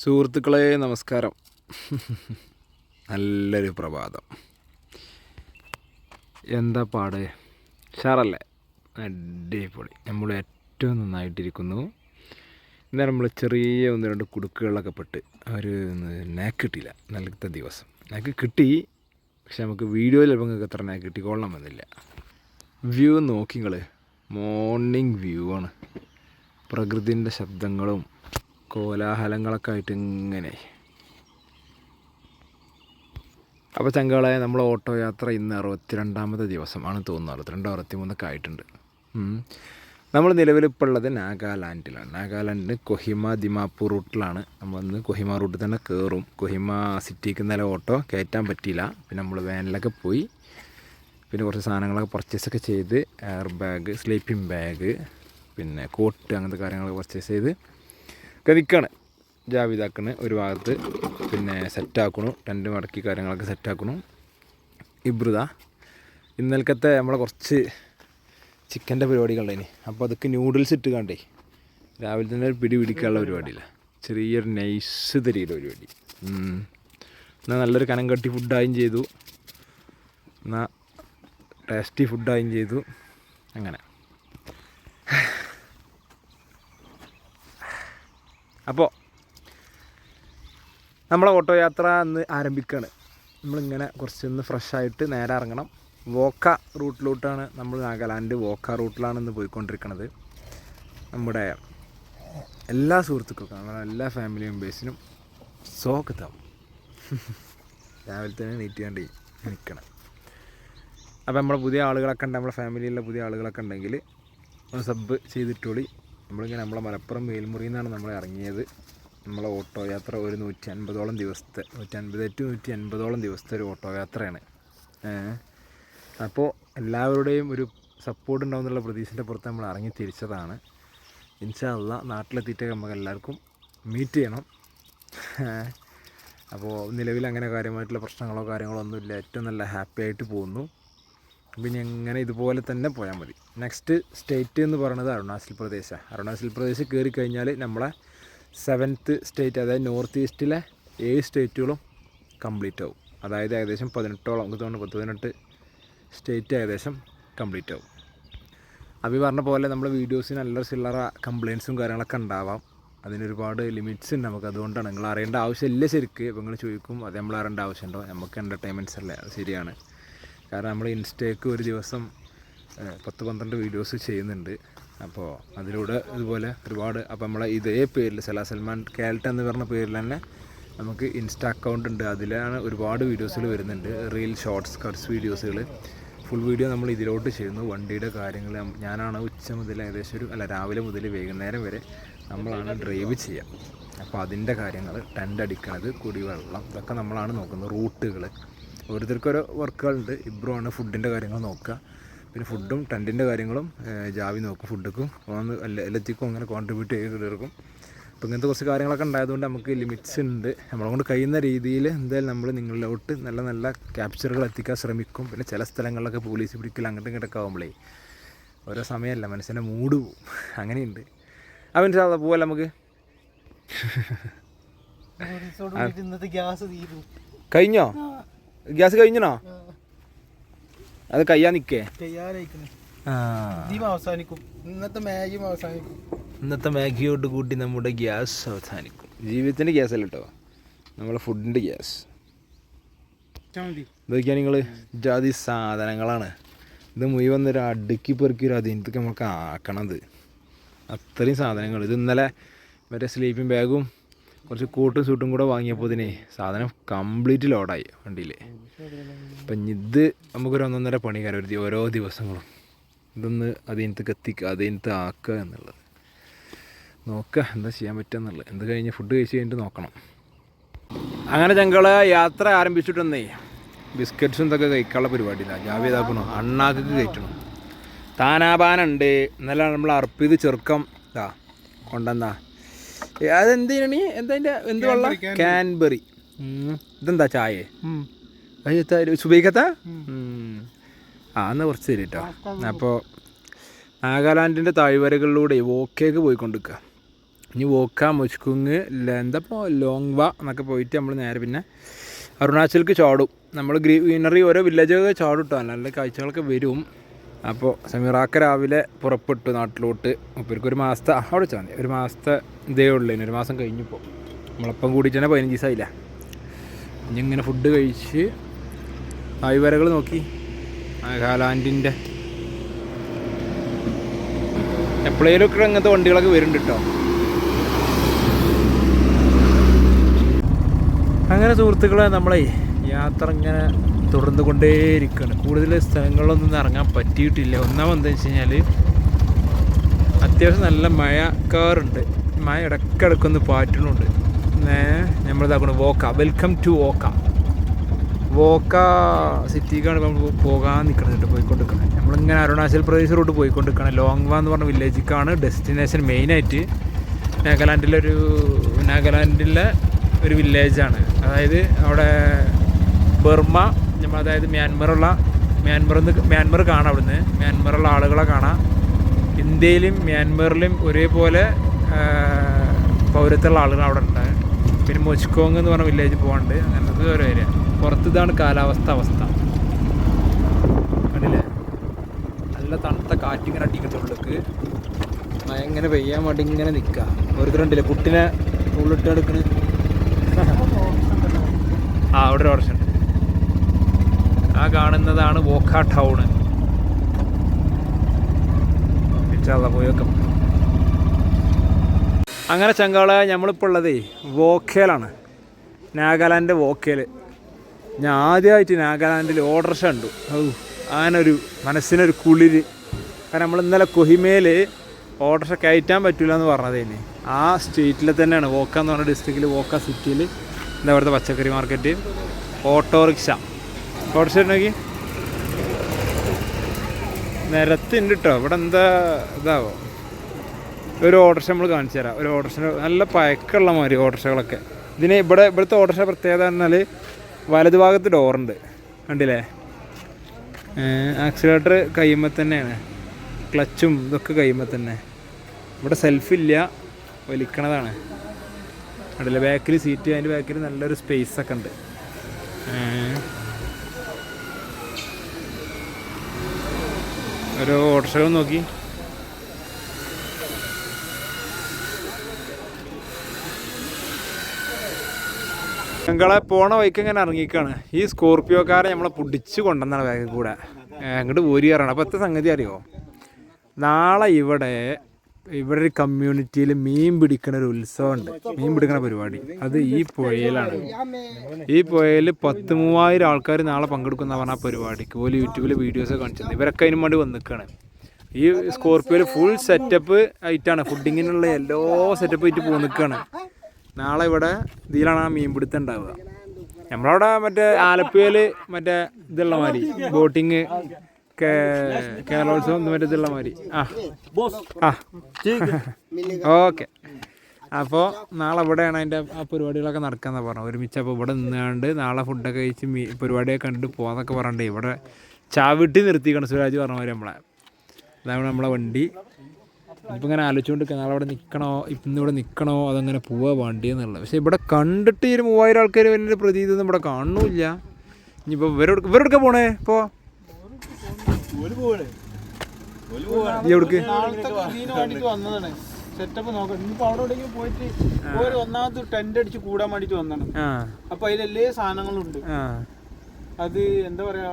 സുഹൃത്തുക്കളെ നമസ്കാരം. നല്ലൊരു പ്രഭാതം. എന്താ പാട്? ഷാറല്ലേ അടിപൊളി. നമ്മൾ ഏറ്റവും നന്നായിട്ടിരിക്കുന്നു. ഇന്നലെ നമ്മൾ ചെറിയ ഒന്ന് രണ്ട് കുടുക്കുകളൊക്കെ പെട്ട് ഒരു നാക്ക് കിട്ടിയില്ല. നൽകത്തെ ദിവസം. നാക്ക് കിട്ടി പക്ഷെ നമുക്ക് വീഡിയോയിൽ നിങ്ങൾക്ക് എത്ര നാക്ക് കിട്ടിക്കോളണം വന്നില്ല വ്യൂ നോക്കിങ്ങൾ മോർണിംഗ് വ്യൂ ആണ്. പ്രകൃതിന്റെ ശബ്ദങ്ങളും കോലാഹലങ്ങളൊക്കെ ആയിട്ട് ഇങ്ങനെ. അപ്പോൾ ചങ്കളെ നമ്മൾ ഓട്ടോ യാത്ര ഇന്ന് അറുപത്തിരണ്ടാമത്തെ ദിവസമാണ് തോന്നുന്നത്. അറുപത്തിരണ്ടോ അറുപത്തിമൂന്നൊക്കെ ആയിട്ടുണ്ട്. നമ്മൾ നിലവിലിപ്പോൾ ഉള്ളത് നാഗാലാൻഡിലാണ്. നാഗാലാൻഡിന് കൊഹിമ ദിമാപൂർ റൂട്ടിലാണ്. നമ്മളിന്ന് കൊഹിമ റൂട്ടിൽ തന്നെ കയറും കൊഹിമ സിറ്റിക്ക് ഇന്നലെ ഓട്ടോ കയറ്റാൻ പറ്റിയില്ല. പിന്നെ നമ്മൾ വാനിലൊക്കെ പോയി. പിന്നെ കുറച്ച് സാധനങ്ങളൊക്കെ പർച്ചേസൊക്കെ ചെയ്ത് എയർ ബാഗ് സ്ലീപ്പിംഗ് ബാഗ് പിന്നെ കോട്ട് അങ്ങനത്തെ കാര്യങ്ങളൊക്കെ പർച്ചേസ് ചെയ്ത് നിൽക്കുകയാണ് ജാവിതാക്കണ് ഒരു ഭാഗത്ത് പിന്നെ സെറ്റാക്കണു ടെന്റ് മടക്കി കാര്യങ്ങളൊക്കെ സെറ്റാക്കണു. ഇബ്രുത ഇന്നലക്കത്തെ നമ്മളെ കുറച്ച് ചിക്കന്റെ പരിപാടികളുണ്ടായിന് അപ്പോൾ അതൊക്കെ ന്യൂഡിൽസ് ഇട്ട് കണ്ടേ രാവിലെ തന്നെ ഒരു പിടി പിടിക്കാനുള്ള പരിപാടിയില്ല. ചെറിയൊരു നൈസ് തരിയുടെ പരിപാടി. എന്നാൽ നല്ലൊരു കനം കട്ടി ഫുഡായും ചെയ്തു. എന്നാൽ ടേസ്റ്റി ഫുഡായും ചെയ്തു. അങ്ങനെ. അപ്പോൾ നമ്മളെ ഓട്ടോ യാത്ര അന്ന് ആരംഭിക്കുകയാണ് നമ്മളിങ്ങനെ കുറച്ചൊന്ന് ഫ്രഷ് ആയിട്ട് നേരെ ഇറങ്ങണം. വോക്ക റൂട്ടിലോട്ടാണ് നമ്മൾ നാഗാലാൻഡ് വോക്ക റൂട്ടിലാണ് ഇന്ന് പോയിക്കൊണ്ടിരിക്കുന്നത് നമ്മുടെ എല്ലാ സുഹൃത്തുക്കൾക്കും നമ്മുടെ എല്ലാ ഫാമിലി മെമ്പേഴ്സിനും സ്വാഗതം. രാവിലെ തന്നെ നീറ്റ് കണ്ടി നിൽക്കണം. അപ്പോൾ നമ്മുടെ പുതിയ ആളുകളൊക്കെ ഉണ്ട് നമ്മുടെ ഫാമിലിയിലുള്ള പുതിയ ആളുകളൊക്കെ ഉണ്ടെങ്കിൽ സബ് ചെയ്തിട്ടോളി. നമ്മളിങ്ങനെ നമ്മളെ മലപ്പുറം മേൽമുറിയിൽ നിന്നാണ് നമ്മൾ ഇറങ്ങിയത്. നമ്മളെ ഓട്ടോ യാത്ര ഒരു നൂറ്റി അൻപതോളം ദിവസത്തെ നൂറ്റി അൻപത് ടു നൂറ്റി അൻപതോളം ദിവസത്തെ ഒരു ഓട്ടോ യാത്രയാണ് അപ്പോൾ എല്ലാവരുടെയും ഒരു സപ്പോർട്ട് ഉണ്ടാവുന്നുള്ള പ്രതീക്ഷന്റെ പുറത്ത് നമ്മൾ ഇറങ്ങി തിരിച്ചതാണ്. ഇൻഷാല്ല നാട്ടിലെത്തിയിട്ടൊക്കെ നമുക്ക് എല്ലാവർക്കും മീറ്റ് ചെയ്യണം. അപ്പോൾ നിലവിൽ അങ്ങനെ കാര്യമായിട്ടുള്ള പ്രശ്നങ്ങളോ കാര്യങ്ങളോ ഒന്നുമില്ല. ഏറ്റവും നല്ല ഹാപ്പി ആയിട്ട് പോകുന്നു. പിന്നെ എങ്ങനെ ഇതുപോലെ തന്നെ പോയാൽ മതി. നെക്സ്റ്റ് സ്റ്റേറ്റ് എന്ന് പറയുന്നത് അരുണാചൽ പ്രദേശാണ് അരുണാചൽ പ്രദേശ് കയറി കഴിഞ്ഞാൽ നമ്മളെ സെവൻത്ത് സ്റ്റേറ്റ് അതായത് നോർത്ത് ഈസ്റ്റിലെ ഏഴ് സ്റ്റേറ്റുകളും കംപ്ലീറ്റ് ആവും. അതായത് ഏകദേശം പതിനെട്ടോളം നമുക്ക് തോന്നുന്നു പത്ത് പതിനെട്ട് സ്റ്റേറ്റ് ഏകദേശം കംപ്ലീറ്റ് ആവും. അഭി പറഞ്ഞ പോലെ നമ്മുടെ വീഡിയോസിന് നല്ല ചില്ലറ കംപ്ലയിൻസും കാര്യങ്ങളൊക്കെ ഉണ്ടാവാം. അതിനൊരുപാട് ലിമിറ്റ്സ് ഉണ്ട് നമുക്ക്. അതുകൊണ്ടാണ് നിങ്ങൾ അറിയേണ്ട ആവശ്യമില്ല ശരിക്ക്. ഇപ്പോൾ നിങ്ങൾ ചോദിക്കും അത് നമ്മൾ അറിയേണ്ട ആവശ്യമുണ്ടോ? നമുക്ക് എന്റർടൈൻമെന്റ്സ് അല്ലേ? അത് ശരിയാണ്. കാരണം നമ്മൾ ഇൻസ്റ്റയ്ക്ക് ഒരു ദിവസം പത്ത് പന്ത്രണ്ട് വീഡിയോസ് ചെയ്യുന്നുണ്ട്. അപ്പോൾ അതിലൂടെ ഇതുപോലെ ഒരുപാട് അപ്പോൾ നമ്മളെ ഇതേ പേരിൽ സലാ സൽമാൻ കാൽട്ട് എന്ന് പറഞ്ഞ പേരിൽ തന്നെ നമുക്ക് ഇൻസ്റ്റ അക്കൗണ്ട് ഉണ്ട്. അതിലാണ് ഒരുപാട് വീഡിയോസുകൾ വരുന്നുണ്ട്. റീൽ ഷോർട്സ് കട്ട്സ് വീഡിയോസുകൾ. ഫുൾ വീഡിയോ നമ്മൾ ഇതിലോട്ട് ചെയ്യുന്നു. വണ്ടിയുടെ കാര്യങ്ങൾ ഞാനാണ് ഉച്ച മുതൽ ഏകദേശം ഒരു അല്ല രാവിലെ മുതൽ വൈകുന്നേരം വരെ നമ്മളാണ് ഡ്രൈവ് ചെയ്യുക. അപ്പോൾ അതിന്റെ കാര്യങ്ങൾ ടെന്റ് അടിക്കണത് കുടിവെള്ളം ഇതൊക്കെ നമ്മളാണ് നോക്കുന്നത്. റൂട്ടുകൾ. ഓരോരുത്തർക്കും ഓരോ വർക്കുകളുണ്ട് ഇബ്രോ ആണ് ഫുഡിന്റെ കാര്യങ്ങൾ നോക്കുക. പിന്നെ ഫുഡും ടെന്റിന്റെ കാര്യങ്ങളും ജാവി നോക്കും ഫുഡുക്കും എല്ലാ എല്ലാത്തിക്കും അങ്ങനെ കോൺട്രിബ്യൂട്ട് ചെയ്ത് തീർക്കും അപ്പോൾ ഇങ്ങനത്തെ കുറച്ച് കാര്യങ്ങളൊക്കെ ഉണ്ടായതുകൊണ്ട് നമുക്ക് ലിമിറ്റ്സ് ഉണ്ട്. നമ്മളെ കൊണ്ട് കഴിയുന്ന രീതിയിൽ എന്തായാലും നമ്മൾ നിങ്ങളിലോട്ട് നല്ല നല്ല ക്യാപ്ചറുകൾ എത്തിക്കാൻ ശ്രമിക്കും. പിന്നെ ചില സ്ഥലങ്ങളിലൊക്കെ പോലീസ് പിടിക്കൽ അങ്ങോട്ടും ഇങ്ങോട്ടൊക്കെ ആകുമ്പോഴേ ഓരോ സമയമല്ല. മനസ്സിന്റെ മൂഡ് പോവും. അങ്ങനെയുണ്ട്. അവൻ സാധാ പോവല്ല നമുക്ക്? കഴിഞ്ഞോ? ഗ്യാസ് കഴിഞ്ഞണോ? അത് കയ്യാ നിക്കേ അവസാനിക്കും. ഇന്നത്തെ മാഗിയും അവസാനിക്കും. ഇന്നത്തെ മാഗിയോട് കൂട്ടി നമ്മുടെ ഗ്യാസ് അവസാനിക്കും. ജീവിതത്തിന്റെ ഗ്യാസ് അല്ല കേട്ടോ നമ്മളെ ഫുഡിന്റെ ഗ്യാസ്. ഇതൊക്കെയാണ് നിങ്ങൾ ജാതി സാധനങ്ങളാണ്. ഇത് മുഴുവൻ ഒരു അടുക്കി പെറുക്കി ഒരു അതിനൊക്കെ നമുക്ക് ആക്കണത്. അത്രയും സാധനങ്ങൾ ഇത് ഇന്നലെ മറ്റേ സ്ലീപ്പിംഗ് ബാഗും കുറച്ച് കോട്ടും സൂട്ടും കൂടെ വാങ്ങിയപ്പോൾ ഇതിനെ സാധനം കംപ്ലീറ്റ് ലോഡായി വണ്ടിയിൽ അപ്പം ഇത് നമുക്കൊരു ഒന്നൊന്നര പണിക്കാരം ഒരു ഓരോ ദിവസങ്ങളും. ഇതൊന്ന് അതിനകത്ത് എത്തിക്കുക അതിനകത്ത് ആക്കുക എന്നുള്ളത്. നോക്കുക എന്താ ചെയ്യാൻ പറ്റുക എന്നുള്ളത്. എന്ത് കഴിഞ്ഞ് ഫുഡ് കഴിച്ച് കഴിഞ്ഞിട്ട് നോക്കണം. അങ്ങനെ ഞങ്ങൾ യാത്ര ആരംഭിച്ചിട്ടുണ്ടേ ബിസ്ക്കറ്റ്സും ഇതൊക്കെ കഴിക്കാനുള്ള പരിപാടിയില്ല. ജാവി ഇതാക്കണം? അണ്ണാക്കൊക്കെ കയറ്റണം. താനാപാനുണ്ട്. ഇന്നലെ നമ്മൾ അർപ്പിത് ചെറുക്കം ഇതാ കൊണ്ടെന്നാ അതെന്തിനാണ് ഈ- എന്താ എന്ത് വെള്ളം? കാൻബെറി ഇതെന്താ ചായേ? സുബൈക്കത്ത? ആ എന്നാ കുറച്ച് തരും കേട്ടോ. അപ്പോൾ നാഗാലാൻഡിന്റെ താഴ്വരകളിലൂടെ വോക്കേക്ക് പോയി പോയിക്കൊണ്ടിരിക്കുക ഇനി വോക്ക മുച്കുങ് എന്താപ്പോൾ ലോങ്വ എന്നൊക്കെ പോയിട്ട് നമ്മൾ നേരെ പിന്നെ അരുണാചലിലേക്ക് ചാടും. നമ്മൾ ഗ്രീനറി ഓരോ വില്ലേജൊക്കെ ചാടും കേട്ടോ നല്ല കാഴ്ചകളൊക്കെ വരും. അപ്പോൾ സമീറാക്ക രാവിലെ പുറപ്പെട്ടു നാട്ടിലോട്ട്. അപ്പോൾ ഒരു മാസത്തെ അവിടെ വെച്ചാൽ മതി. ഒരു മാസത്തെ ഇതേ ഉള്ളൂ ഒരു മാസം കഴിഞ്ഞിപ്പോൾ നമ്മളപ്പം കൂടി തന്നെ പതിനഞ്ച് ദിവസമായില്ല ഇനി ഇങ്ങനെ ഫുഡ് കഴിച്ച് ആയുവരകൾ നോക്കി. നാഗാലാൻഡിന്റെ എപ്പോഴേലൊക്കെ അങ്ങനത്തെ വണ്ടികളൊക്കെ വരുന്നുണ്ട് കേട്ടോ അങ്ങനെ സുഹൃത്തുക്കളെ നമ്മളെ യാത്ര ഇങ്ങനെ തുടർന്നു കൊണ്ടേയിരിക്കുകയാണ് കൂടുതൽ സ്ഥലങ്ങളിലൊന്നും ഇറങ്ങാൻ പറ്റിയിട്ടില്ല. ഒന്നാമത് എന്താ വെച്ച് കഴിഞ്ഞാൽ അത്യാവശ്യം നല്ല മഴക്കാറുണ്ട്. മഴ ഇടയ്ക്കിടയ്ക്കൊന്ന് പാറ്റണുണ്ട് നമ്മളിതാക്കണം വോക്ക. Welcome to വോക്ക. വോക്ക സിറ്റിക്കാണ് നമ്മൾ പോകാൻ നിൽക്കുന്നത് കേട്ടോ പോയിക്കൊണ്ടിരിക്കുന്നത് നമ്മളിങ്ങനെ അരുണാചൽ പ്രദേശ് റൂട്ട് പോയിക്കൊണ്ടിരിക്കുകയാണ് ലോങ്വ എന്ന് പറഞ്ഞ വില്ലേജിലേക്കാണ് ഡെസ്റ്റിനേഷൻ മെയിനായിട്ട് നാഗാലാൻഡിലെ ഒരു നാഗാലാൻഡിലെ ഒരു വില്ലേജാണ്. അതായത് അവിടെ ബർമ്മ നമ്മൾ അതായത് മ്യാൻമറുള്ള മ്യാൻമറിൽ നിന്ന് മ്യാൻമർ കാണാം അവിടുന്ന്. മ്യാൻമറുള്ള ആളുകളെ കാണാം. ഇന്ത്യയിലും മ്യാൻമറിലും ഒരേപോലെ പൗരത്വമുള്ള ആളുകൾ അവിടെ ഉണ്ട്. പിന്നെ മൊച്കോങ് എന്ന് പറഞ്ഞ വില്ലേജ് പോകാണ്ട് അങ്ങനത്തെ ഒരു ഏരിയ പുറത്ത് ഇതാണ് കാലാവസ്ഥ അവസ്ഥ. കണ്ടില്ലേ? നല്ല തണുത്ത കാറ്റിങ്ങനെ അടിക്കുന്ന ഉള്ളിലേക്ക് മഴ ഇങ്ങനെ പെയ്യാൻ വേണ്ടി ഇങ്ങനെ നിൽക്കുക ഓരോരുത്തരുണ്ടല്ലേ പുട്ടിനെ ഉള്ളിട്ട് എടുക്കണ ആ അവിടെ ഒരു ഓപ്ഷൻ ആ കാണുന്നതാണ് വോക്ക ടൗണ്. വെക്കാം അങ്ങനെ ചങ്കാള നമ്മളിപ്പോൾ ഉള്ളതേ വോക്കേലാണ്. നാഗാലാൻഡ് വോക്കേൽ ഞാൻ ആദ്യമായിട്ട് നാഗാലാൻഡിൽ ഓർഡർഷ കണ്ടു. ഔ അങ്ങനൊരു മനസ്സിനൊരു കുളിര്. കാരണം നമ്മൾ ഇന്നലെ കൊഹിമയിൽ ഓർഡർഷ കയറ്റാൻ പറ്റില്ല എന്ന് പറഞ്ഞതേനെ. ആ സ്ട്രീറ്റിൽ തന്നെയാണ് വോക്ക എന്ന് പറഞ്ഞ ഡിസ്ട്രിക്റ്റിൽ വോക്ക സിറ്റിയിൽ എന്താ പറയുക പച്ചക്കറി മാർക്കറ്റ് ഓട്ടോറിക്ഷ. ഓട്ടോറിക്ഷ നോക്കി നിരത്തുണ്ട് കേട്ടോ ഇവിടെ എന്താ ഇതാവോ? ഒരു ഓട്ടോറിക്ഷ നമ്മൾ കാണിച്ചു തരാം. ഒരു ഓട്ടോറിക്ഷ നല്ല പഴക്കമുള്ള മാതിരി ഓട്ടോറിക്ഷകളൊക്കെ ഇതിന് ഇവിടെ ഇവിടുത്തെ ഓട്ടോറിക്ഷ പ്രത്യേകത എന്നാൽ വലതുഭാഗത്ത് ഡോറുണ്ട് കണ്ടില്ലേ? ആക്സിലേറ്റർ കയ്യുമ്പോൾ തന്നെയാണ്. ക്ലച്ചും ഇതൊക്കെ കയ്യുമ്പോൾ തന്നെ. ഇവിടെ സെൽഫില്ല വലിക്കണതാണ്. കണ്ടില്ലേ? ബാക്കിൽ സീറ്റ് അതിന്റെ ബാക്കിൽ നല്ലൊരു സ്പേസ് ഒക്കെ ഉണ്ട്. ഏ. ഓരോ നോക്കി. ഞങ്ങളെ പോണ വഴിക്ക് ഇങ്ങനെ ഇറങ്ങിക്കാണ്. ഈ സ്കോർപ്പിയോക്കാരെ നമ്മളെ പിടിച്ച് കൊണ്ടുവന്നാണ് ബാഗിൽ കൂടെ. അങ്ങോട്ട് പോരി കയറണം എത്ര സംഗതി അറിയോ? നാളെ ഇവിടെ ഇവിടെ ഒരു കമ്മ്യൂണിറ്റിയിൽ മീൻ പിടിക്കുന്ന ഒരു ഉത്സവമുണ്ട്. മീൻ പിടിക്കുന്ന പരിപാടി. അത് ഈ പുഴയിലാണ്. ഈ പുഴയിൽ പത്ത് മൂവായിരം ആൾക്കാർ നാളെ പങ്കെടുക്കുന്ന പറഞ്ഞ പരിപാടി പരിപാടിക്ക്. ഓൽ യൂട്യൂബിൽ വീഡിയോസ് കാണിച്ചത് ഇവരൊക്കെ അതിനു വേണ്ടി വന്നിക്കാണ്. ഈ സ്കോർപ്പിയോയിൽ ഫുൾ സെറ്റപ്പ് ആയിട്ടാണ്. ഫുഡിങ്ങിനുള്ള എല്ലാ സെറ്റപ്പ് ആയിട്ട് പോയി നിൽക്കുകയാണ് നാളെ ഇവിടെ ഇതിലാണ് ആ മീൻപിടുത്തം ഉണ്ടാവുക. നമ്മളവിടെ മറ്റേ ആലപ്പുഴയിൽ മറ്റേ ഇതുള്ള മാതിരി ബോട്ടിങ് കേരളോത്സവം മറ്റേ ഇതുള്ള മാതിരി. ആ. ആ. ഓക്കെ. അപ്പോൾ നാളെ ഇവിടെയാണ് അതിന്റെ ആ പരിപാടികളൊക്കെ നടക്കാന്ന് പറഞ്ഞു ഒരുമിച്ച് അപ്പോൾ ഇവിടെ നിന്നാണ്ട് നാളെ ഫുഡൊക്കെ കഴിച്ച് മീ പരിപാടിയൊക്കെ കണ്ടിട്ട് പോകാന്നൊക്കെ പറഞ്ഞിട്ട് ഇവിടെ ചാവിട്ടി നിർത്തിക്കണം സുരാജ് പറഞ്ഞ പോലെ നമ്മളെ. അതാണ് നമ്മളെ വണ്ടി. ഇപ്പം ഇങ്ങനെ ആലോചിച്ചുകൊണ്ട് നാളെ അവിടെ നിൽക്കണോ ഇന്ന് ഇവിടെ നിൽക്കണോ അതങ്ങനെ പോവാ വണ്ടി എന്നുള്ളത് പക്ഷേ ഇവിടെ കണ്ടിട്ട് ഈ ഒരു മൂവായിരം ആൾക്കാർ വലിയൊരു പ്രതീതി ഒന്നും ഇവിടെ കാണുന്നില്ല ഇനിയിപ്പോൾ ഇവരോട് ഇവരോടൊക്കെ പോണേ? ഇപ്പോൾ ഈ എവിടേക്ക്? നാളത്തെ ഇതിന് വേണ്ടിട്ട് വന്നതാണ്. സെറ്റപ്പ് നോക്കാം. ഇനിയിപ്പോ അവിടെ എവിടെയെങ്കിലും പോയിട്ട് ഒരു ഒന്നാമത് ടെന്റ് അടിച്ച് കൂടാൻ വേണ്ടിട്ട് വന്നാണ് അപ്പൊ അതിൽ എല്ലാ സാധനങ്ങളും ഉണ്ട്. ആ. അത് എന്താ പറയാ?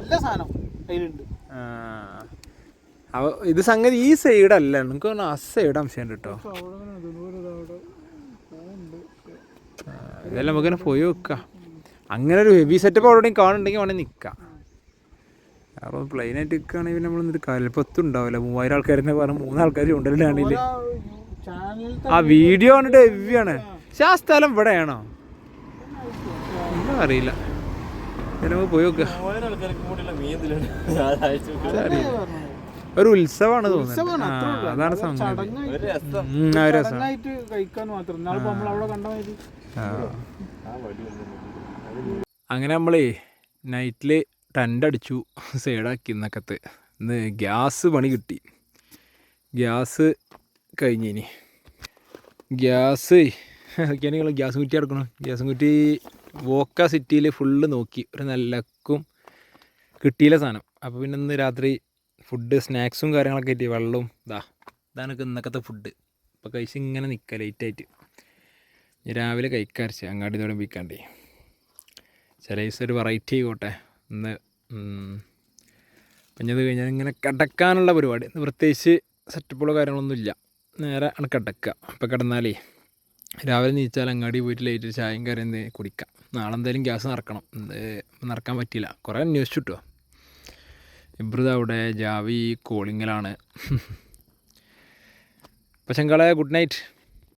എല്ലാ സാധനം അതിലുണ്ട്. ഇത് സംഗതി ഈ സൈഡ് അല്ല. തോന്നുന്നു ആ സൈഡ് അംശം കേട്ടോ ഇതെല്ലാം നമുക്കിങ്ങനെ പോയി വെക്കാം. അങ്ങനെ ഒരു ഹെവി സെറ്റപ്പ് അവിടെ കാണുന്നുണ്ടെങ്കിൽ വേണമെങ്കിൽ നിൽക്കാം കാരണം പ്ലെയിൻ ആയിട്ട് നിൽക്കുകയാണെങ്കിൽ പിന്നെ നമ്മൾ എന്നിട്ട് കലപ്പത്തും ഉണ്ടാവില്ല. മൂവായിരം ആൾക്കാരെന്നെ പറഞ്ഞ് മൂന്നാൾക്കാർ ഉണ്ടല്ലാണെങ്കിൽ ആ വീഡിയോ കണ്ടിട്ട് ഹെവിയാണ്. പക്ഷെ ആ സ്ഥലം ഇവിടെയാണോ? ഒന്നും അറിയില്ല. നമുക്ക് പോയി നോക്കുക ഒരു ഉത്സവമാണ് തോന്നുന്നത്. അതാണ് സംഗതി. അങ്ങനെ നമ്മളേ നൈറ്റിൽ ടെന്റ് അടിച്ചു സൈഡാക്കി ഇന്നക്കത്ത്. ഇന്ന് ഗ്യാസ് പണി കിട്ടി. ഗ്യാസ് കഴിഞ്ഞിനി. ഗ്യാസ് അതൊക്കെയാണ് നിങ്ങൾ ഗ്യാസ് കുറ്റി അടക്കണം ഗ്യാസ് കുറ്റി വോക്ക സിറ്റിയിൽ ഫുള്ള് നോക്കി. ഒരു നല്ലക്കും കിട്ടിയില്ല സാധനം. അപ്പോൾ പിന്നെ ഇന്ന് രാത്രി ഫുഡ് സ്നാക്സും കാര്യങ്ങളൊക്കെ ആയിട്ട് വെള്ളവും ഇതാ ഇതാണ് ഇന്നക്കത്തെ ഫുഡ്. ഇപ്പോൾ കഴിച്ച് ഇങ്ങനെ നിൽക്കുക ലേറ്റായിട്ട് രാവിലെ കഴിക്കാരിച്ച് അങ്ങാടി തുടങ്ങിക്കാണ്ടേ ചില ദിവസം ഒരു വെറൈറ്റി ആയിക്കോട്ടെ. ഇന്ന് പഞ്ഞത് അപ്പം കഴിഞ്ഞാൽ ഇങ്ങനെ കിടക്കാനുള്ള പരിപാടി. പ്രത്യേകിച്ച് സെറ്റപ്പുള്ള കാര്യങ്ങളൊന്നും ഇല്ല. നേരെ ആണ് കിടക്കുക. അപ്പോൾ കിടന്നാലേ രാവിലെ നീച്ചാൽ അങ്ങാടി പോയിട്ട് ലൈറ്റ് ചായയും കാര്യം എന്ത് കുടിക്കാം. നാളെ എന്തായാലും ഗ്യാസ് നിറക്കണം നിറക്കാൻ പറ്റിയില്ല. കുറേ അന്വേഷിച്ചു കിട്ടുമോ ഇബ്രുത അവിടെ. ജാവി കോളിങ്ങിലാണ് അപ്പോൾ ഗുഡ് നൈറ്റ്